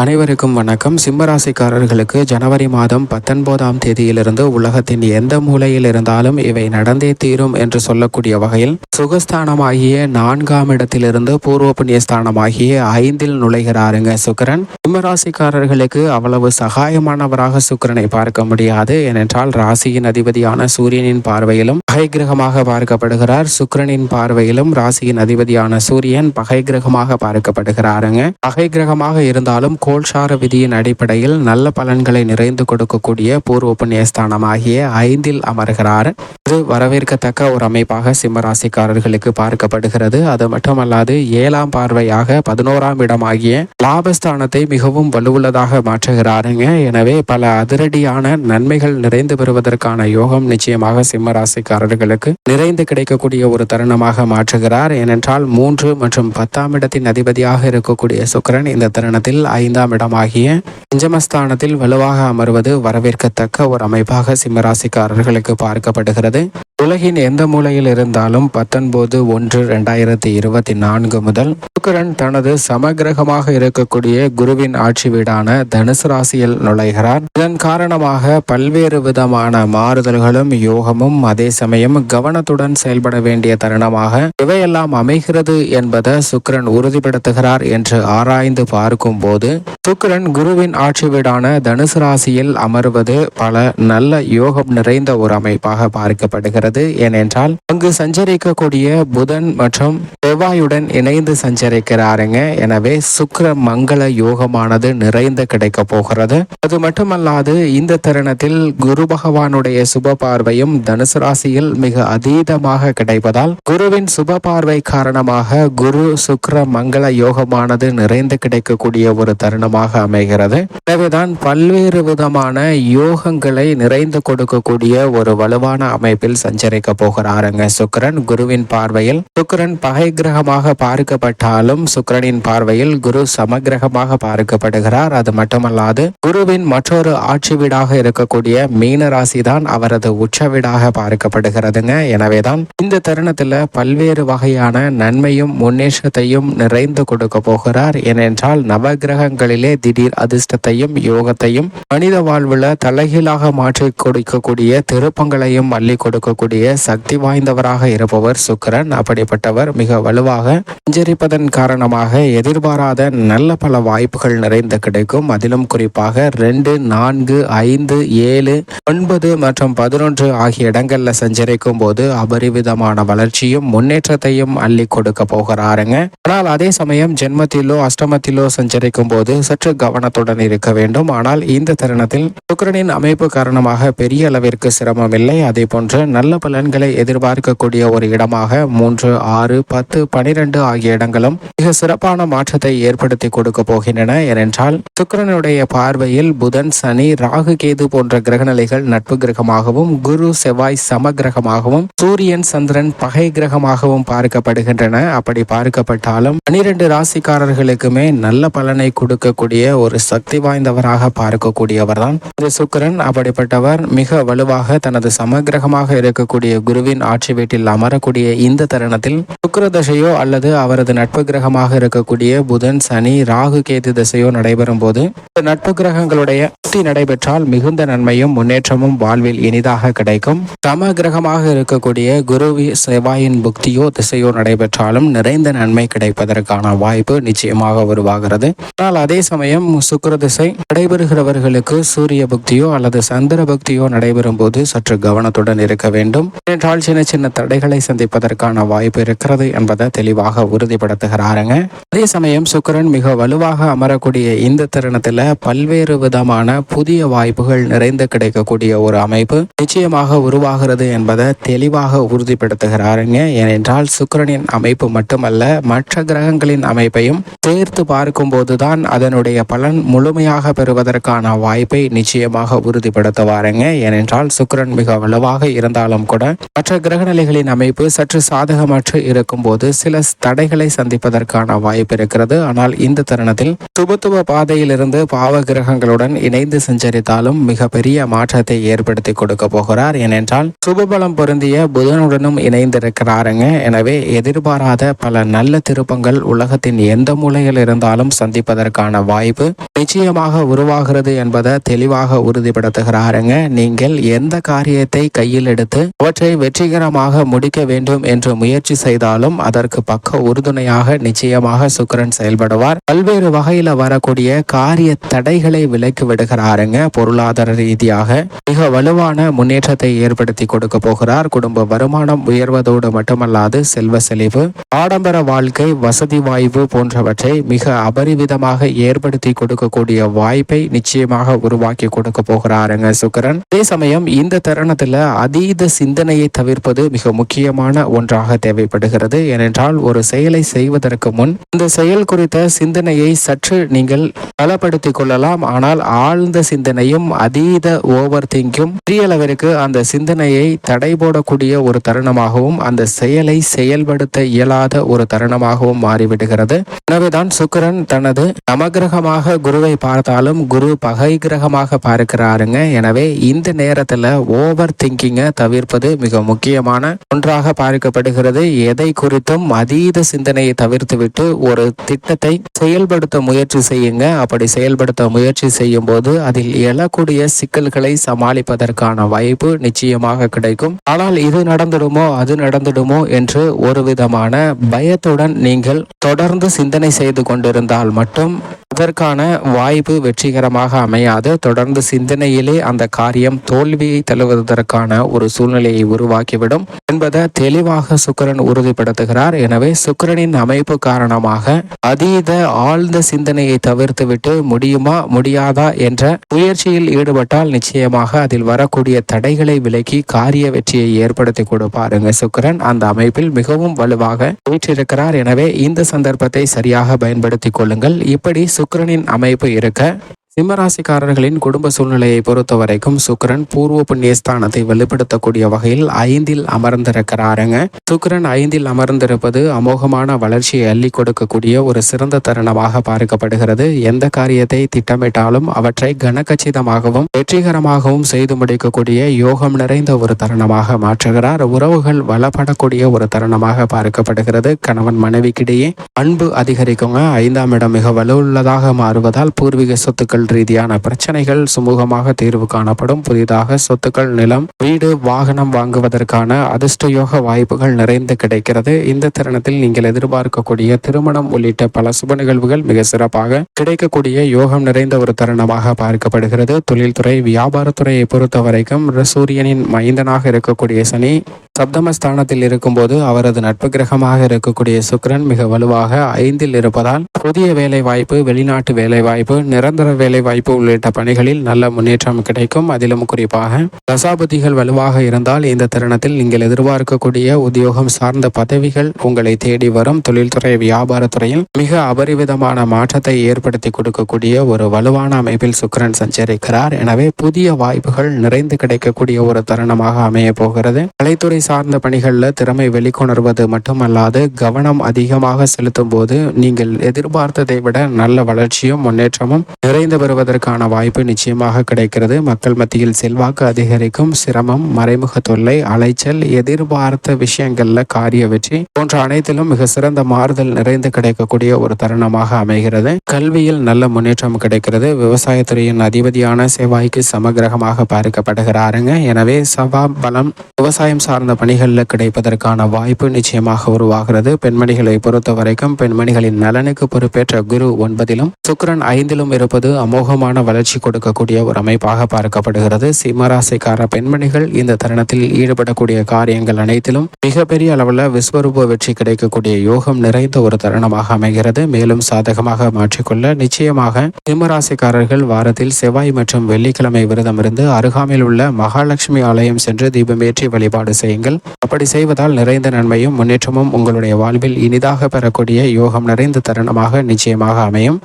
அனைவருக்கும் வணக்கம். சிம்மராசிக்காரர்களுக்கு ஜனவரி மாதம் பத்தொன்பதாம் தேதியிலிருந்து உலகத்தின் எந்த மூலையில் இருந்தாலும் இவை நடந்தே தீரும் என்று சொல்லக்கூடிய வகையில் சுகஸ்தானமாகிய நான்காம் இடத்திலிருந்து பூர்வ புண்ணியஸ்தானமாகிய ஐந்தில் நுழைகிறாருங்க சுக்கிரன். சிம்மராசிக்காரர்களுக்கு அவ்வளவு சகாயமானவராக சுக்கிரனை பார்க்க முடியாது. ஏனென்றால் ராசியின் அதிபதியான சூரியனின் பார்வையிலும் பகை கிரகமாக பார்க்கப்படுகிறார். சுக்கிரனின் பார்வையிலும் ராசியின் அதிபதியான சூரியன் பகை கிரகமாக பார்க்கப்படுகிறாருங்க. பகை கிரகமாக இருந்தாலும் கோல்சார விதியின் அடிப்படையில் நல்ல பலன்களை நிறைந்து கொடுக்கக்கூடிய பூர்வ புண்ணியஸ்தானமாகிய ஐந்தில் அமர்கிறார். இது வரவேற்கத்தக்க ஒரு அமைப்பாக சிம்மராசிக்காரர்களுக்கு பார்க்கப்படுகிறது. அது மட்டுமல்லாது ஏழாம் பார்வையாக பதினோராம் இடமாகிய லாபஸ்தானத்தை மிகவும் வலுவுள்ளதாக மாற்றுகிறாருங்க. எனவே பல அதிரடியான நன்மைகள் நிறைந்து பெறுவதற்கான யோகம் நிச்சயமாக சிம்மராசிக்காரர்களுக்கு நிறைந்து கிடைக்கக்கூடிய ஒரு தருணமாக மாற்றுகிறார். ஏனென்றால் மூன்று மற்றும் பத்தாம் இடத்தின் அதிபதியாக இருக்கக்கூடிய சுக்கிரன் இந்த தருணத்தில் ஐந்து ஐந்தாம் இடமாகிய பஞ்சமஸ்தானத்தில் வலுவாக அமர்வது வரவேற்கத்தக்க ஒரு அமைப்பாக சிம்மராசிக்காரர்களுக்கு பார்க்கப்படுகிறது. உலகின் எந்த மூலையில் இருந்தாலும் பத்தொன்பது ஒன்று ரெண்டாயிரத்தி இருபத்தி நான்கு முதல் சுக்கரன் தனது சமகிரகமாக இருக்கக்கூடிய குருவின் ஆட்சி வீடான தனுசு ராசியில் நுழைகிறார். இதன் காரணமாக பல்வேறு விதமான மாறுதல்களும் யோகமும் அதே சமயம் கவனத்துடன் செயல்பட வேண்டிய தருணமாக இவையெல்லாம் அமைகிறது என்பதை சுக்கிரன் உறுதிப்படுத்துகிறார் என்று ஆராய்ந்து பார்க்கும் போது சுக்கரன் குருவின் ஆட்சி வீடான தனுசு ராசியில் அமர்வது பல நல்ல யோகம் நிறைந்த ஒரு அமைப்பாக பார்க்கப்படுகிறது. வருகிறது ஏனென்றால் அங்கு சஞ்சரிக்கக்கூடிய புதன் மற்றும் செவ்வாயுடன் இணைந்து சஞ்சரிக்கிறாருங்க. எனவே சுக்கர மங்கள யோகமானது நிறைந்து கிடைக்க போகிறது. அது மட்டுமல்லாது இந்த தருணத்தில் குரு பகவானுடைய சுப பார்வையும் தனுசு ராசியில் மிக அதீதமாக கிடைப்பதால் குருவின் சுப பார்வை காரணமாக குரு சுக்கர மங்கள யோகமானது நிறைந்து கிடைக்கக்கூடிய ஒரு தருணமாக அமைகிறது. எனவேதான் பல்வேறு விதமான யோகங்களை நிறைந்து கொடுக்கக்கூடிய ஒரு வலுவான அமைப்பில் சஞ்ச சஞ்சரிக்க போகிறாருங்க. சுக்கரன் குருவின் பார்வையில் சுக்கரன் பகை கிரகமாக பார்க்கப்பட்டாலும் சுக்கரனின் பார்வையில் குரு சமகிரகமாக பார்க்கப்படுகிறார். அது மட்டுமல்லாது குருவின் மற்றொரு ஆட்சி வீடாக இருக்கக்கூடிய மீன ராசி தான் அவரது உச்ச வீடாக பார்க்கப்படுகிறதுங்க. எனவேதான் இந்த தருணத்துல பல்வேறு வகையான நன்மையும் முன்னேற்றத்தையும் நிறைந்து கொடுக்க போகிறார். ஏனென்றால் நவகிரகங்களிலே திடீர் அதிர்ஷ்டத்தையும் யோகத்தையும் மனித வாழ்வுல தலைகீழாக மாற்றி கொடுக்கக்கூடிய திருப்பங்களையும் அள்ளி கொடுக்கக்கூடிய சக்தி வாய்ந்தவராக இருப்பவர் சுக்கிரன். அப்படிப்பட்டவர் மிக வலுவாக சஞ்சரிப்பதன் காரணமாக எதிர்பாராத நல்ல பல வாய்ப்புகள் நிறைந்து கிடைக்கும். அதிலும் குறிப்பாக ரெண்டு நான்கு ஐந்து ஏழு ஒன்பது மற்றும் பதினொன்று ஆகிய இடங்களில் சஞ்சரிக்கும் போது அபரிவிதமான வளர்ச்சியும் முன்னேற்றத்தையும் அள்ளி கொடுக்க போகிறாருங்க. ஆனால் அதே சமயம் ஜென்மத்திலோ அஷ்டமத்திலோ சஞ்சரிக்கும் போது சற்று கவனத்துடன் இருக்க வேண்டும். ஆனால் இந்த தருணத்தில் சுக்கிரனின் அமைப்பு காரணமாக பெரிய அளவிற்கு சிரமம் இல்லை. அதே போன்று நல்ல பலன்களை எதிர்பார்க்கக்கூடிய ஒரு இடமாக மூன்று ஆறு பத்து பனிரெண்டு ஆகிய இடங்களும் மிக சிறப்பான மாற்றத்தை ஏற்படுத்தி கொடுக்க போகின்றன. ஏனென்றால் சுக்கிரனுடைய பார்வையில் புதன் சனி ராகு கேது போன்ற கிரகநிலைகள் நட்பு கிரகமாகவும் குரு செவ்வாய் சம கிரகமாகவும் சூரியன் சந்திரன் பகை கிரகமாகவும் பார்க்கப்படுகின்றன. அப்படி பார்க்கப்பட்டாலும் பனிரெண்டு ராசிக்காரர்களுக்குமே நல்ல பலனை கொடுக்கக்கூடிய ஒரு சக்தி வாய்ந்தவராக பார்க்கக்கூடியவர் தான் சுக்கிரன். அப்படிப்பட்டவர் மிக வலுவாக தனது சமகிரகமாக இருக்கக்கூடிய குருவின் ஆட்சி வீட்டில் அமரக்கூடிய இந்த தருணத்தில் சுக்கர தசையோ அல்லது அவரது நட்பு கிரகமாக இருக்கக்கூடிய புதன் சனி ராகு கேது திசையோ நடைபெறும் போது இந்த நட்பு கிரகங்களுடைய புத்தி நடைபெற்றால் மிகுந்த நன்மையும் முன்னேற்றமும் வாழ்வில் இனிதாக கிடைக்கும். சம கிரகமாக இருக்கக்கூடிய குரு செவ்வாயின் புக்தியோ திசையோ நடைபெற்றாலும் நிறைந்த நன்மை கிடைப்பதற்கான வாய்ப்பு நிச்சயமாக உருவாகிறது. ஆனால் அதே சமயம் சுக்கர திசை நடைபெறுகிறவர்களுக்கு சூரிய புக்தியோ அல்லது சந்திர புக்தியோ நடைபெறும் போது சற்று கவனத்துடன் இருக்க வேண்டும். வேண்டும். ஏனென்றால் சின்ன சின்ன தடைகளை சந்திப்பதற்கான வாய்ப்பு இருக்கிறது என்பதை தெளிவாக உறுதிப்படுத்துகிறாருங்க. அதே சமயம் சுக்கரன் மிக வலுவாக அமரக்கூடிய இந்த தருணத்துல பல்வேறு விதமான புதிய வாய்ப்புகள் நிறைந்து கிடைக்கக்கூடிய ஒரு அமைப்பு நிச்சயமாக உருவாகிறது என்பதை தெளிவாக உறுதிப்படுத்துகிறாருங்க. ஏனென்றால் சுக்கரனின் அமைப்பு மட்டுமல்ல மற்ற கிரகங்களின் அமைப்பையும் சேர்த்து பார்க்கும் போதுதான் அதனுடைய பலன் முழுமையாக பெறுவதற்கான வாய்ப்பை நிச்சயமாக உறுதிப்படுத்துவாருங்க. ஏனென்றால் சுக்கரன் மிக வலுவாக இருந்தாலும் கூட மற்ற கிரகநிலைகளின் அமைப்பு சற்று சாதகமற்று இருக்கும்போது சில தடைகளை சந்திப்பதற்கான வாய்ப்பு இருக்கிறது. ஆனால் இந்த தருணத்தில் சுபத்துவ பாதையிலிருந்து பாவ கிரகங்களுடன் இணைந்து இணைந்து சஞ்சரித்தாலும் மிகப்பெரிய மாற்றத்தை ஏற்படுத்தி கொடுக்க போகிறார். ஏனென்றால் சுபபலம் பொருந்திய புதனுடனும் இணைந்திருக்கிறாருங்க. எனவே எதிர்பாராத பல நல்ல திருப்பங்கள் உலகத்தின் எந்த மூலையில் இருந்தாலும் சந்திப்பதற்கான வாய்ப்பு நிச்சயமாக உருவாகிறது என்பதை தெளிவாக உறுதிப்படுத்துகிறாருங்க. நீங்கள் எந்த காரியத்தை கையில் எடுத்து அவற்றை வெற்றிகரமாக முடிக்க வேண்டும் என்று முயற்சி செய்தாலும் அதற்கு பக்க உறுதுணையாக நிச்சயமாக சுக்கிரன் செயல்படுவார். பல்வேறு வகையில வரக்கூடிய காரிய தடைகளை விலக்கி விடுகிறாருங்க. பொருளாதார ரீதியாக மிக வலுவான முன்னேற்றத்தை ஏற்படுத்தி கொடுக்க போகிறார். குடும்ப வருமானம் உயர்வதோடு மட்டுமல்லாது செல்வ செழிவு ஆடம்பர வாழ்க்கை வசதி வாய்ப்பு போன்றவற்றை மிக அபரிவிதமாக ஏற்படுத்தி கொடுக்கக்கூடிய வாய்ப்பை நிச்சயமாக உருவாக்கி கொடுக்க போகிறாருங்க சுக்கிரன். அதே சமயம் இந்த தருணத்துல அதீத சிந்தனையை தவிர்ப்பது மிக முக்கியமான ஒன்றாக தேவைப்படுகிறது. ஏனென்றால் ஒரு செயலை செய்வதற்கு முன் இந்த செயல் குறித்த சிந்தனையை சற்று நீங்கள் பலப்படுத்திக் கொள்ளலாம். ஆனால் ஆழ்ந்த சிந்தனையும் அதீத ஓவர் திங்கும் பெரியளவிற்கு அந்த சிந்தனையை தடை போடக்கூடிய ஒரு தருணமாகவும் அந்த செயலை செயல்படுத்த இயலாத ஒரு தருணமாகவும் மாறிவிடுகிறது. எனவேதான் சுக்கரன் தனது நவகிரகமாக குருவை பார்த்தாலும் குரு பகை கிரகமாக பார்க்கிறாருங்க. எனவே இந்த நேரத்துல ஓவர் திங்கிங்கை தவிர்ப்பது மிக முக்கியமான ஒன்றாக பார்க்கப்படுகிறது எதை குறித்தும் அதீத சிந்தனையை தவிர்த்துவிட்டு ஒரு திட்டத்தை செயல்படுத்த முயற்சி செய்யுங்க. அப்படி செயல்படுத்த முயற்சி செய்யும் போது அதில் எழக்கூடிய சிக்கல்களை சமாளிப்பதற்கான வாய்ப்பு நிச்சயமாக கிடைக்கும். ஆனால் இது நடந்துடுமோ அது நடந்துடுமோ என்று ஒரு விதமான பயத்துடன் நீங்கள் தொடர்ந்து சிந்தனை செய்து கொண்டிருந்தால் மட்டும் அதற்கான வாய்ப்பு வெற்றிகரமாக அமையாது. தொடர்ந்து சிந்தனையிலே அந்த காரியம் தோல்வியை தழுவதற்கான ஒரு சூழ்நிலை சூழ்நிலையை உருவாக்கிவிடும் என்பதை தெளிவாக சுக்கரன் உறுதிப்படுத்துகிறார். எனவே சுக்கிரனின் அமைப்பு காரணமாக அதீத ஆழ்ந்த சிந்தனையை தவிர்த்துவிட்டு முடியுமா முடியாதா என்ற முயற்சியில் ஈடுபட்டால் நிச்சயமாக அதில் வரக்கூடிய தடைகளை விலக்கி காரிய வெற்றியை ஏற்படுத்தி கொடுப்பாருங்க சுக்கிரன். அந்த அமைப்பில் மிகவும் வலுவாக வீற்றிருக்கிறார். எனவே இந்த சந்தர்ப்பத்தை சரியாக பயன்படுத்திக் கொள்ளுங்கள். இப்படி சுக்கிரனின் அமைப்பு இருக்க சிம்மராசிக்காரர்களின் குடும்ப சூழ்நிலையை பொறுத்த வரைக்கும் சுக்கரன் பூர்வ புண்ணியஸ்தானத்தை வெளிப்படுத்தக்கூடிய வகையில் ஐந்தில் அமர்ந்திருக்கிறாருங்க. சுக்கிரன் ஐந்தில் அமர்ந்திருப்பது அமோகமான வளர்ச்சியை அள்ளி கொடுக்கக்கூடிய ஒரு சிறந்த தருணமாக பார்க்கப்படுகிறது. எந்த காரியத்தை திட்டமிட்டாலும் அவற்றை கனகச்சிதமாகவும் வெற்றிகரமாகவும் செய்து முடிக்கக்கூடிய யோகம் நிறைந்த ஒரு தருணமாக மாற்றுகிறார். உறவுகள் வளப்படக்கூடிய ஒரு தருணமாக பார்க்கப்படுகிறது. கணவன் மனைவிக்கிடையே அன்பு அதிகரிக்குங்க. ஐந்தாம் இடம் மிக வலுவுள்ளதாக மாறுவதால் பூர்வீக சொத்துக்கள் ரீதியான பிரச்சனைகள் சுமூகமாக தீர்வு காணப்படும். புதிதாக சொத்துக்கள் நிலம் வீடு வாகனம் வாங்குவதற்கான அதிர்ஷ்ட யோக வாய்ப்புகள் நிறைந்து கிடைக்கிறது. இந்த தருணத்தில் நீங்கள் எதிர்பார்க்கக்கூடிய திருமணம் உள்ளிட்ட பல சுப நிகழ்வுகள் மிக சிறப்பாக கிடைக்கக்கூடிய யோகம் நிறைந்த ஒரு தருணமாக பார்க்கப்படுகிறது. தொழில்துறை வியாபாரத்துறையை பொறுத்த வரைக்கும் சூரியனின் மைந்தனாக இருக்கக்கூடிய சனி சப்தமஸ்தானத்தில் இருக்கும்போது அவரது நட்பு கிரகமாக இருக்கக்கூடிய சுக்கிரன் மிக வலுவாக ஐந்தில் இருப்பதால் புதிய வேலை வாய்ப்பு வெளிநாட்டு வேலை வாய்ப்பு நிரந்தர வேலை வாய்ப்பு உள்ளிட்ட பணிகளில் நல்ல முன்னேற்றம் கிடைக்கும். அதிலும் குறிப்பாக தசாபதிகள் வலுவாக இருந்தால் இந்த தருணத்தில் நீங்கள் எதிர்பார்க்கக்கூடிய உத்தியோகம் சார்ந்த பதவிகள் உங்களை தேடி வரும். தொழில்துறை வியாபாரத்துறையில் மிக அபரிவிதமான மாற்றத்தை ஏற்படுத்தி கொடுக்கக்கூடிய ஒரு வலுவான அமைப்பில் சுக்கரன் சஞ்சரிக்கிறார். எனவே புதிய வாய்ப்புகள் நிறைந்து கிடைக்கக்கூடிய ஒரு தருணமாக அமைய போகிறது. கலைத்துறை சார்ந்த பணிகளில் திறமை வெளிக்கொணர்வது மட்டுமல்லாது கவனம் அதிகமாக செலுத்தும் போது நீங்கள் எதிர்பார்த்ததை விட நல்ல வளர்ச்சியும் முன்னேற்றமும் நிறைந்த வருவதற்கான வாய்ப்பு நிச்சயமாக கிடைக்கிறது. மக்கள் மத்தியில் செல்வாக்கு அதிகரிக்கும். சிரமம் மறைமுக தொல்லை அலைச்சல் எதிர்பார்த்த விஷயங்கள்ல காரிய வெற்றி போன்ற அனைத்திலும் மிக சிறந்த மாறுதல் நிறைந்து கிடைக்கக்கூடிய ஒரு தருணமாக அமைகிறது. கல்வியில் நல்ல முன்னேற்றம் கிடைக்கிறது. விவசாயத்துறையின் அதிபதியான செவ்வாய்க்கு சமகிரகமாக பார்க்கப்படுகிறாருங்க. எனவே சவா பலம் விவசாயம் சார்ந்த பணிகளில் கிடைப்பதற்கான வாய்ப்பு நிச்சயமாக உருவாகிறது. பெண்மணிகளை பொறுத்த வரைக்கும் பெண்மணிகளின் நலனுக்கு பொறுப்பேற்ற குரு ஒன்பதிலும் சுக்கிரன் ஐந்திலும் இருப்பது அமோகமான வளர்ச்சி கொடுக்கக்கூடிய ஒரு அமைப்பாக பார்க்கப்படுகிறது. சிம்மராசிக்கார பெண்மணிகள் இந்த தருணத்தில் ஈடுபடக்கூடிய காரியங்கள் அனைத்திலும் மிகப்பெரிய அளவில் விஸ்வரூப வெற்றி கிடைக்கக்கூடிய யோகம் நிறைந்த ஒரு தருணமாக அமைகிறது. மேலும் சாதகமாக மாற்றிக்கொள்ள நிச்சயமாக சிம்மராசிக்காரர்கள் வாரத்தில் செவ்வாய் மற்றும் வெள்ளிக்கிழமை விரதம் இருந்து அருகாமையில் உள்ள மகாலட்சுமி ஆலயம் சென்று தீபமேற்றி வழிபாடு செய்யுங்கள். அப்படி செய்வதால் நிறைந்த நன்மையும் முன்னேற்றமும் உங்களுடைய வாழ்வில் இனிதாக பெறக்கூடிய யோகம் நிறைந்த தருணமாக நிச்சயமாக அமையும்.